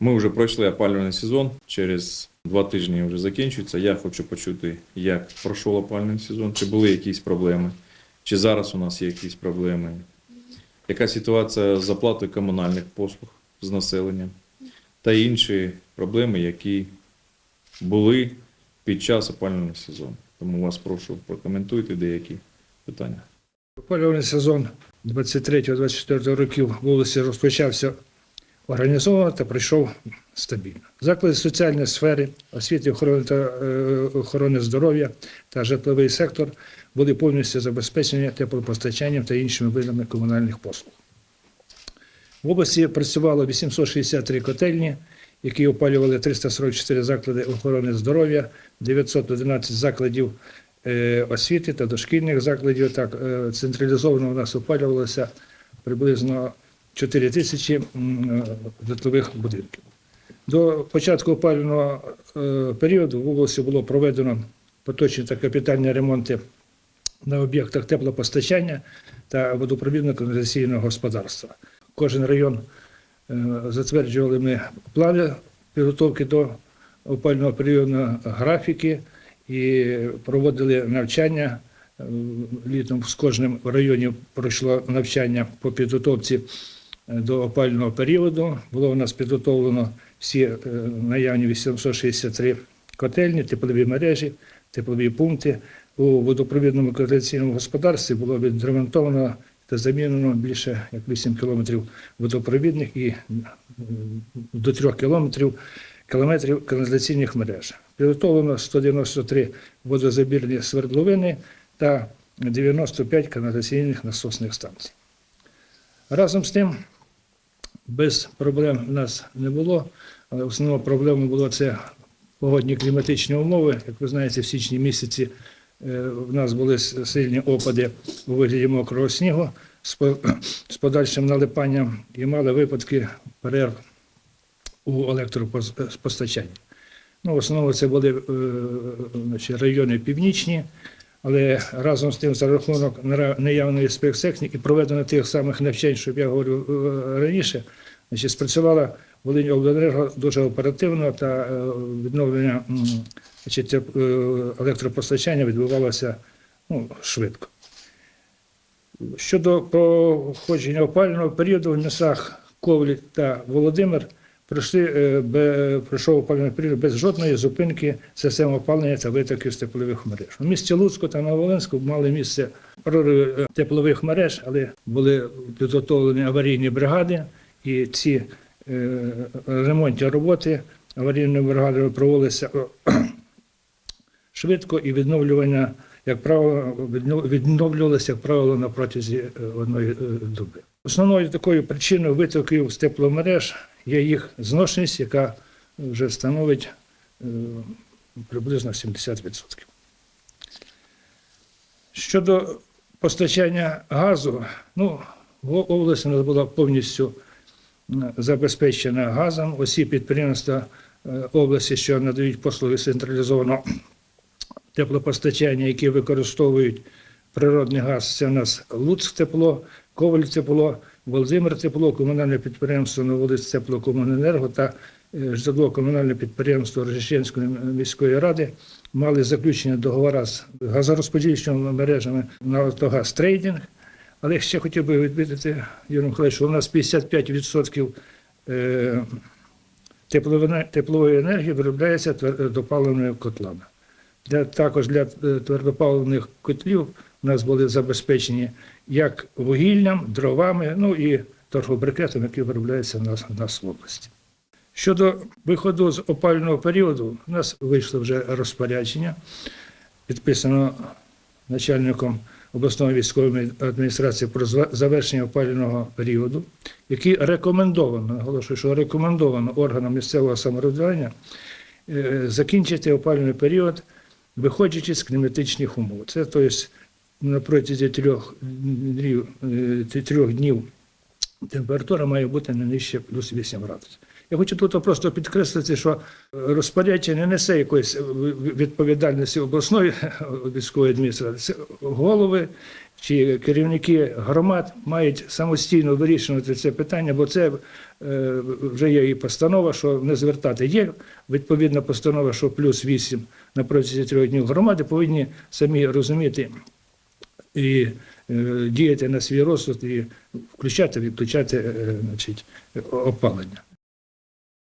Ми вже пройшли опалювальний сезон. Через два тижні вже закінчується. Я хочу почути, як пройшов опалювальний сезон, чи були якісь проблеми, чи зараз у нас є якісь проблеми, яка ситуація з оплатою комунальних послуг з населенням та інші проблеми, які були під час опалювального сезону. Тому вас прошу прокоментуйте деякі питання. Опалювальний сезон 23-24 років в області розпочався організовано та пройшов стабільно. Заклади соціальної сфери, освіти охорони та е, охорони здоров'я та житловий сектор були повністю забезпечені теплопостачанням та іншими видами комунальних послуг. В області працювало 863 котельні, які опалювали 344 заклади охорони здоров'я, 911 закладів е, освіти та дошкільних закладів. Так, е, централізовано у нас опалювалося приблизно 4 тисячі е, житлових будинків. До початку опалювального е, періоду в області було проведено поточні та капітальні ремонти на об'єктах теплопостачання та водопровідно-каналізаційного господарства. Кожен район е, затверджували ми плани підготовки до опального періоду, графіки і проводили навчання. Літом з кожним районі пройшло навчання по підготовці до опального періоду. Було у нас підготовлено всі е, наявні 863 котельні, теплові мережі, теплові пункти. У водопровідному каналізаційному господарстві було відремонтовано та замінено більше як 8 кілометрів водопровідних і до 3 кілометрів кілометрів каналізаційних мереж. Підготовлено 193 водозабірні свердловини та 95 каналізаційних насосних станцій. Разом з тим, без проблем в нас не було, але основною проблемою було це погодні кліматичні умови. Як ви знаєте, в січні місяці е, в нас були сильні опади у вигляді мокрого снігу з подальшим налипанням і мали випадки перерв у електропостачанні. Ну, в основному це були е, значить, райони північні, але разом з тим, за рахунок наявної спецтехніки і проведення тих самих навчань, що я говорив е, раніше, значить, спрацювала Волинь обленерго дуже оперативно та е, відновлення значить, е, електропостачання відбувалося ну, швидко. Щодо проходження опалювального періоду в містах Ковлі та Володимир пройшли, е, пройшов опалювальний період без жодної зупинки систем опалення та витоків теплових мереж. У місті Луцьку та Новолинську мали місце прориви е, теплових мереж, але були підготовлені аварійні бригади, і ці е, ремонтні роботи аварійними бригадами проводилися швидко і відновлювання, як правило, віднов- відновлювалося, як правило, на протязі одної доби. Основною такою причиною витоків з тепломереж є їх зношеність, яка вже становить е, приблизно 70%. Щодо постачання газу, ну, в області у нас була повністю забезпечена газом. Усі підприємства е, області, що надають послуги централізованого теплопостачання, які використовують природний газ, це у нас Луцьк тепло, Коваль тепло, Володимир тепло, комунальне підприємство Новолиць теплокомуненерго та е, житлово-комунальне підприємство Рожищенської міської ради мали заключені договори з газорозподільчими мережами на «Автогаз Трейдинг». Але ще хотів би відмітити, Юрій Миколаївич, що у нас 55% е, теплової- енергії виробляється твердопаливними котлами. Для, також для е, твердопаливних котлів нас були забезпечені як вугіллям, дровами, ну і торфобрикетом, який виробляється в нас, в області. Щодо виходу з опалювального періоду, у нас вийшло вже розпорядження, підписано начальником обласної військової адміністрації про завершення опалювального періоду, який рекомендовано, наголошую, що рекомендовано органам місцевого самоврядування е, закінчити опалювальний період, виходячи з кліматичних умов. Це тобто на протязі трьох днів, е, трьох днів температура має бути не нижче плюс 8 градусів. Я хочу тут просто підкреслити, що розпорядження не несе якоїсь відповідальності обласної військової адміністрації. Голови чи керівники громад мають самостійно вирішувати це питання, бо це е, вже є і постанова, що не звертати. Є відповідна постанова, що плюс 8 на протязі трьох днів громади повинні самі розуміти і е, діяти на свій розсуд і включати, відключати е, значить, опалення.